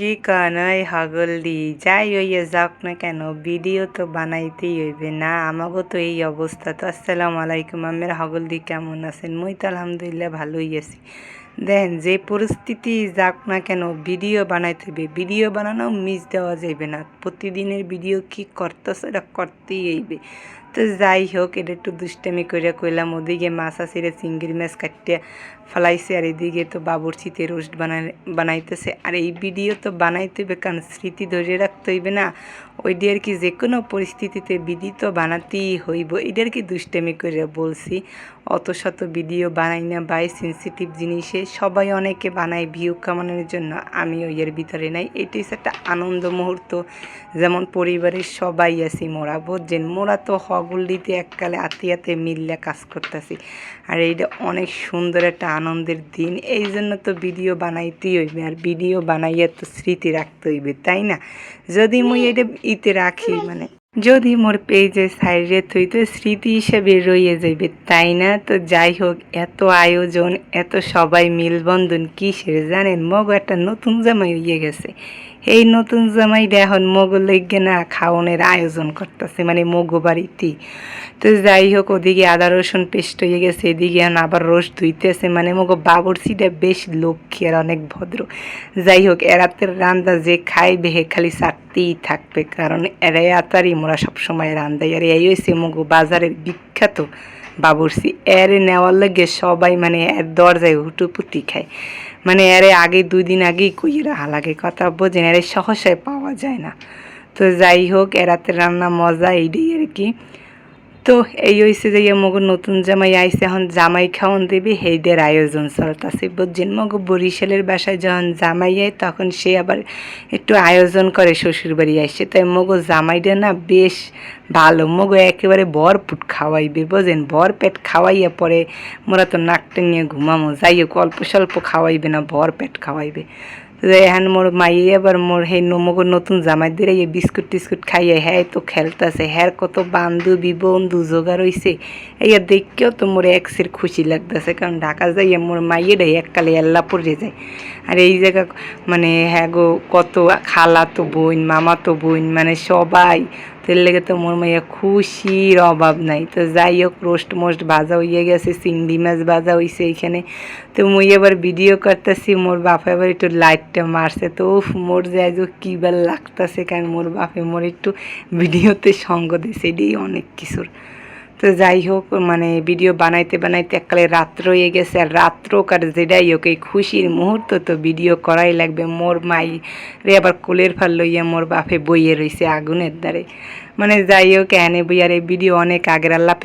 কি কানাই হাগল দি যাই হইয়া যাক না কেন, ভিডিও তো বানাইতেই হইবে না। আমাকেও তো এই অবস্থা। তো আসসালামু আলাইকুম, আমের হাগল দি কেমন আছেন? মই তো আলহামদুলিল্লাহ ভালোই আছি। দেখেন, যে পরিস্থিতি যাক না কেন, ভিডিও বানাইতে হবে ভিডিও বানানো মিস দেওয়া যাইবে না। প্রতিদিনের ভিডিও কি করতেছে, এটা করতেই হইবে। তো যাই হোক, এটা একটু দুষ্টামি করে কইলাম। ওদিকে মাছ আসিরে চিংড়ি মাছ কাটিয়ে ফেলাইছে, আর এদিকে তো বাবুরচিতে রোস্ট বানাই, বানাইতেছে। আর এই ভিডিও তো বানাইতে হবে কারণ স্মৃতি ধরে রাখতে হইবে না। ওইটি আর কি যে কোনো পরিস্থিতিতে ভিডিও তো বানাতেই হইব। এটার কি দুষ্টামি করে বলছি, অত শত ভিডিও বানাই না। বাই সেন্সিটিভ জিনিসে সবাই অনেকে বানায় ভিউ কামানোর জন্য আমি ওই এর ভিতরে নাই। এটি হচ্ছে একটা আনন্দ মুহূর্ত। যেমন পরিবারের সবাই আছি, মোরা বুঝছেন মোরা তো হগুল্লিতে এককালে আতিয়াতে মিললে কাজ করতেছি। আর এইটা অনেক সুন্দর একটা আনন্দের দিন। এই জন্য তো ভিডিও বানাইতেই হইবে, আর ভিডিও বানাইয়া তো স্মৃতি রাখতে হইবে, তাই না? যদি মুই এটা ইতে রাখি মানে যদি মোর পেজে সাইডে থই তো স্মৃতি হিসেবে রয়ে যাইবে, তাই না? তো যাই হোক, এত আয়োজন, এত সবাই মিলবন্ধন কিসের জানেন? মগ একটা নতুন জামাই হইয়ে গেছে। এই নতুন জামাইটা এখন মগো লেগে না খাওয়ানোর আয়োজন করতেছে মানে মগো বাড়িতেই তো যাই হোক, ওদিকে আদা রসুন পেস্ট হয়ে গেছে, এদিকে এখন আবার রস ধুইতেছে মানে মগো বাবরচিটা বেশ লক্ষ্মী আর অনেক ভদ্র। যাই হোক এরাতের রান্দা যে খাইবে, হে খালি চাটতেই থাকবে, কারণ এরাই আতারই মোরা সবসময় রান্দাই আর এই হয়েছে মগু বাজারের বিখ্যাত বাবুরসি এর নেওয়ার লাগে সবাই মানে এর দরজায় হুটুপুটি খায়। মানে এরে আগে দুই দিন আগেই কইরা হালাগে লাগে কথা বোঝেন, এর সহসায় পাওয়া যায় না। তো যাই হোক এরাতে রান্না মজা, এইটাই আর কি। তো এই হয়েছে যে মগ নতুন জামাই আইসে এখন জামাই খাওয়ান দেবে সেইদের আয়োজন চলতেছে বুঝছেন? মগ বরিশালের বাসায় যখন জামাই আয়, তখন সে আবার একটু আয়োজন করে শ্বশুর বাড়ি আসছে তাই মগ জামাইটা না বেশ ভালো। মগ একেবারে ভরপুট খাওয়াইবে বোঝেন ভর পেট খাওয়াইয়া পরে মোরা তো নাকটা নিয়ে ঘুমামো। যাই হোক, অল্প স্বল্প খাওয়াইবে না ভর পেট খাওয়াইবে। এখন মোর মাইয়ে আবার মোর হে নমগর নতুন জামাই দিয়ে এই বিস্কুট টিস্কুট খাইয়ে হ্যাঁ তো খেলতেছে। হ্যার কত বান্ধবী বন্ধু জোগাড় হইছে। এইয়া দেখকেও তো মোর সির খুশি লাগতেছে, কারণ ঢাকা যাইয়া মোর মাইয়ে রে এককালে এল্লা পড়ে যায় আর এই জায়গা মানে হ্যাঁ গো, কত খালা তো বোন, মামা তো বোন মানে সবাই তেল লেগে তো মোর মাইয়া খুশির অভাব নাই। তো যাই হোক রোস্ট মোস্ট ভাজা হইয়া গেছে, চিংড়ি মাছ ভাজা হইছে এইখানে তো মুই এবার ভিডিও করতেছি, মোর বাপে আবার একটু লাইটটা মারছে। তো উফ, মোর যাই হোক কী বার লাগতেছে কারণ মোর বাপে মোর একটু ভিডিওতে সঙ্গ দিছে, এটাই অনেক কিছুর তো যাই হোক মানে ভিডিও বানাইতে বানাইতে এককালে রাত্র হয়ে গেছে, আর রাত্র কার যেটাই হোক, এই খুশির মুহূর্ত তো ভিডিও করাই লাগবে। মোর মাই রে আবার কোলের ফাল লইয়া মোর বাপে বইয়ে রয়েছে আগুনের দ্বারে। মানে যাই হোক এনে বইয়ার এই ভিডিও অনেক আগের আল্লাহ